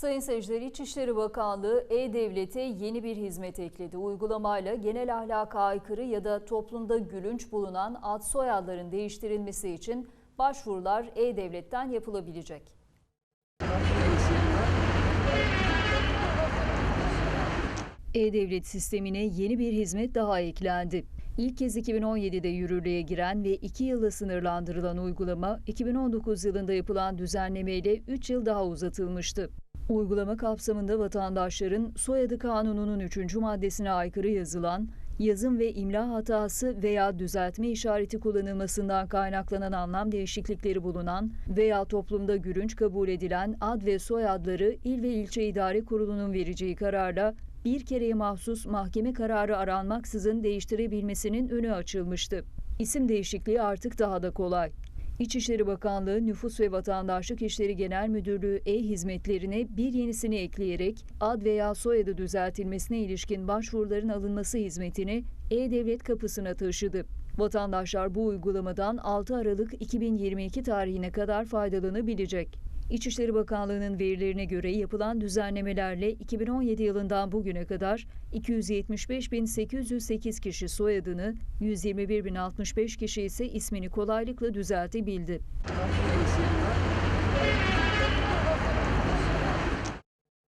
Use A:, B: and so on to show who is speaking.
A: Sayın seyirciler İçişleri Bakanlığı E-Devlet'e yeni bir hizmet ekledi. Uygulamayla genel ahlaka aykırı ya da toplumda gülünç bulunan ad soyadların değiştirilmesi için başvurular E-Devlet'ten yapılabilecek. E-Devlet sistemine yeni bir hizmet daha eklendi. İlk kez 2017'de yürürlüğe giren ve 2 yılla sınırlandırılan uygulama 2019 yılında yapılan düzenlemeyle 3 yıl daha uzatılmıştı. Uygulama kapsamında vatandaşların soyadı kanununun 3. maddesine aykırı yazılan, yazım ve imla hatası veya düzeltme işareti kullanılmasından kaynaklanan anlam değişiklikleri bulunan veya toplumda gülünç kabul edilen ad ve soyadları il ve ilçe idare kurulunun vereceği kararla bir kereye mahsus mahkeme kararı aranmaksızın değiştirebilmesinin önü açılmıştı. İsim değişikliği artık daha da kolay. İçişleri Bakanlığı Nüfus ve Vatandaşlık İşleri Genel Müdürlüğü e-hizmetlerine bir yenisini ekleyerek ad veya soyadı düzeltilmesine ilişkin başvuruların alınması hizmetini e-devlet kapısına taşıdı. Vatandaşlar bu uygulamadan 6 Aralık 2022 tarihine kadar faydalanabilecek. İçişleri Bakanlığı'nın verilerine göre yapılan düzenlemelerle 2017 yılından bugüne kadar 275.808 kişi soyadını, 121.065 kişi ise ismini kolaylıkla düzeltebildi.